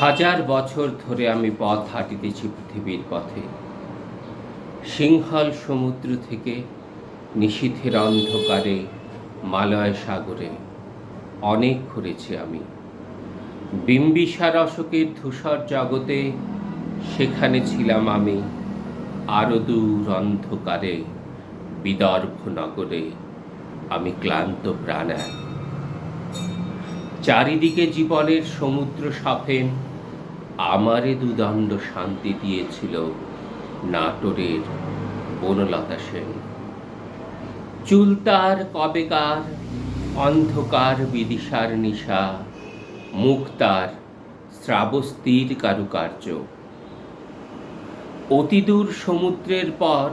হাজার বছর ধরে আমি পথ হাঁটিতেছি পৃথিবীর পথে। সিংহল সমুদ্র থেকে নিশীথের অন্ধকারে, মালয় সাগরে অনেক ঘুরেছি আমি। বিম্বিসার অশোকের ধূসর জগতে সেখানে ছিলাম আমি, আরও দূর অন্ধকারে, বিদর্ভ নগরে আমি ক্লান্ত প্রাণ এক। চারিদিকে জীবনের সমুদ্র সাফেন আমারে দুদণ্ড শান্তি দিয়েছিল নাটোরের বনলতা সেন। চুল তার কবেকার, অন্ধকার বিদিশার নিশা মুখ তার শ্রাবস্তির কারুকার্য। অতিদূর সমুদ্রের পর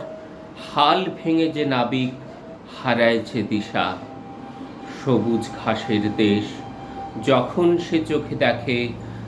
হাল ভেঙে যে নাবিক হারাইছে দিশা। সবুজ ঘাসের দেশ যখন সে চোখে দেখে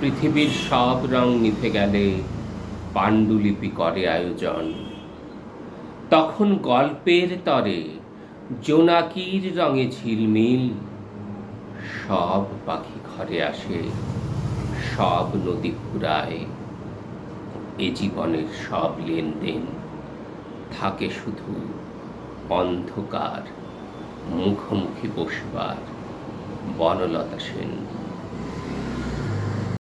পৃথিবীর সব রং নিভে গেলে পাণ্ডুলিপি করে আয়োজন। তখন গল্পের তরে জোনাকির রঙে ঝিলমিল, সব পাখি ঘরে আসে, সব নদী ফুরায় এ জীবনের সব লেনদেন থাকে শুধু অন্ধকার, মুখোমুখি বসবার বনলতা সেন।